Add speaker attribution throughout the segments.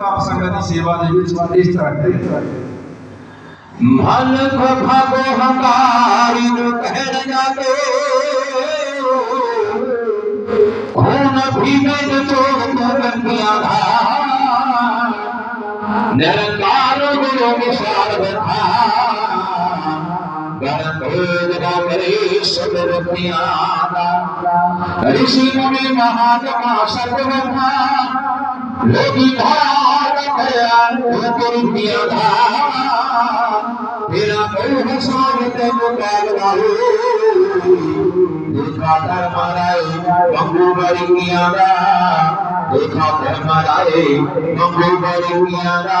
Speaker 1: ਆਪ ਸੰਗਤ ਦੀ ਸੇਵਾ ਦੇ ਵਿੱਚ ਇਸ ਤਰ੍ਹਾਂ ਕਰੇ।
Speaker 2: ਮਨ ਭਾਗੋ ਹੰਕਾਰੀ ਨੂੰ ਕਹਿਣ ਜਾਗੇ। ਹੁਣ ਵੀ ਮੈਂ ਚੋਰ ਕਰੰਗਿਆ ਦਾ ਨਿਰੰਕਾਰ ਗੁਰੂ ਵਿਸ਼ਾਲ ਬਖਾ ਗਣ ਭੇਦ ਕਰੇ ਸਬਰ ਪਿਆਦਾ ਰਿਸ਼ੀ ਮੁਨੀ ਮਹਾਤਮਾ ਸਤਵਮਾ ਲੋਕੀ ਭਾਗ ਭਇਆ ਗੁਰੂ ਪਿਆਦਾ ਤੇਰਾ ਕੋਈ ਹਸਾਨ ਤੇ ਮੁਕਾਬਲਾ ਹੋ ਦੇਖਾ ਕਰ ਮਾਰਾਏ ਬੰਗੂ ਬਰਿੰਗੀਆਂ ਦਾ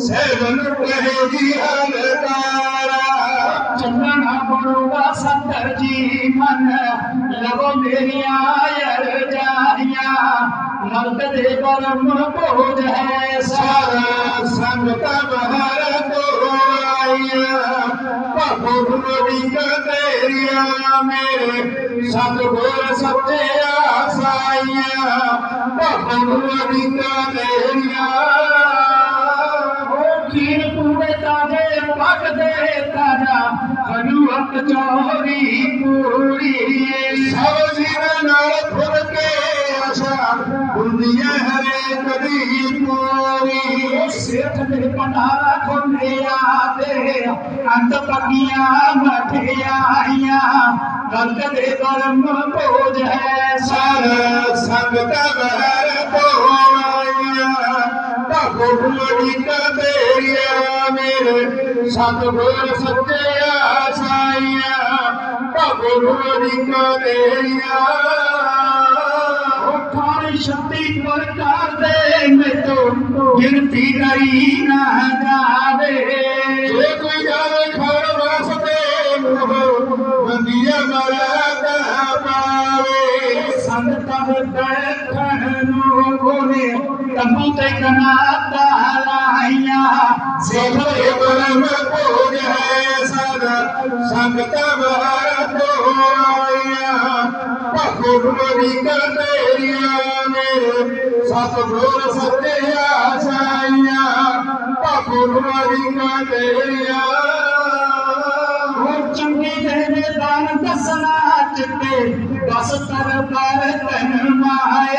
Speaker 2: ਗੁਰੂ ਸੇਵਨ ਕਹੇ ਜੀ ਹਲਕਾਰਾ
Speaker 3: ਚੰਨਾ ਬਣੂਗਾ ਸੰਤਰ ਜੀ ਮਨ ਲਵੋ ਮੇਰੀਆਂ ਯਰ ਜਾਰੀਆਂ ਮਰਦ ਦੇ ਪਰਮ ਭੋਜ ਹੈ ਸਾਰਾ
Speaker 2: ਸੰਗਤਾਂ ਸੰਗਤ ਬਹਰ ਤੋਂ ਆਈਆ ਭਗਵਾਨੀ ਕਨੇਰੀਆ ਮੇਰੇ ਸਤਿਗੁਰ ਸੱਚਿਆ ਸਾਈਆ ਭਗਵਾਨੀ ਕਨੇਰੀਆ
Speaker 3: ਉਹ ਹੱਕ ਚੋਰੀ ਪੂਰੀ
Speaker 2: ਸਭ ਜੀਵ ਨਾਲ ਫੁਰ ਕੇ ਆਸ਼ਾ। ਹੁੰਦੀ ਹੈ ਹਰੇਕ ਦੀ ਪੂਰੀ।
Speaker 3: ਸੇਠ ਦੇ ਪੰਡਾਰਾ ਖੋਲਿਆ ਤੇ ਅੰਤ ਪੱਕੀਆਂ ਮਠਿਆਈਆਂ ਗਲਤ ਦੇ ਪਰਮ ਭੋਜ ਹੈ। ਸਾਰਾ
Speaker 2: ਸਾਰ ਸੰਗਤ ਬਹਿਰ ਤੋਂ ਆਈਆ ਭਗਵਾਨੀ ਕਨੇਰੀਆ ਮੇਰੇ ਸਤਿਗੁਰ ਸੱਚਿਆ ਸਾਈਆ ਭਗਵਾਨੀ ਕਨੇਰੀਆ
Speaker 3: ਖਾਣੀ ਸ਼ਕਤੀ ਪ੍ਰਕਾਰ ਦੇ ਮੇਤੋਂ ਗਿਣਤੀ ਕਰੀ ਨਾ ਜਾਵੇ।
Speaker 2: ਜੇ ਕੋਈ ਜਾਵੇ ਖੜ ਵਾਸਤੇ ਮੋਹ ਬੰਦੀਆ ਮਰਦਾ ਪਾਵੇ।
Speaker 3: ਸੰਤਾਂ ਬੈਠਣ ਨੂੰ ਕੋਨੇ ਤੰਬੂ ਤੇ ਕਨਾਤਾ ਲਾਈਆਂ।
Speaker 2: ਸੇਖੇ ਬਰਮ ਭੋਜ ਹੈ ਸਦ ਸੰਗਤ ਬਹਰ ਤੋਂ ਆਇਆ ਭਗਵਾਨੀ ਕਨੇਰੀਆ ਮੇਰੇ ਸਤਿਗੁਰ ਸੱਚਿਆ ਸਾਈਆ ਭਗਵਾਨੀ ਕਨੇਰੀਆ
Speaker 3: ਉਹ ਚੰਗੀ ਦੇ ਨੇ ਦਾਨ ਦਸਣਾ ਚਿੱਤੇ ਬਸ ਤਰ ਪਰ ਤਨ ਮਾਇਆ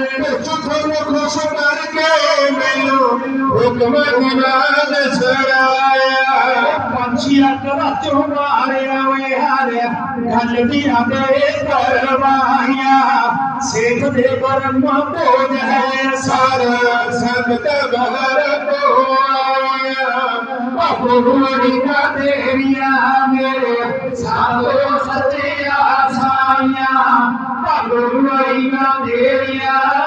Speaker 3: ਹੈ
Speaker 2: ਚੁੱਥੋਂ ਖੁਸ਼ ਕਰਕੇ ਮੈਨੂੰ ਹੁਕਮ ਦਿਨਾਨ ਸਰਾਇਆ।
Speaker 3: ਪੰਛੀਆਂ ਕਰਾ ਮਾਰਿਆ ਵੇ ਹਾਰਿਆ ਗੱਲ ਦੀ ਆਦੇ ਪਰਵਾਹੀਆਂ ਸੇਖ ਦੇ ਬਰਮ ਭੋਜ ਹੈ
Speaker 2: ਸਾਰਾ, ਸੰਗਤ ਬਹਰ ਤੋਂ ਆਇਆ
Speaker 3: ਭਗਵਾਨੀ ਕਾ ਤੇਰੀਆਂ ਮੇਰੇ ਸਾਲੋ ਸੱਚਿਆ ਸਾਈਆਂ ਭਗਵਾਨੀ ਕਾ ਤੇਰੀਆਂ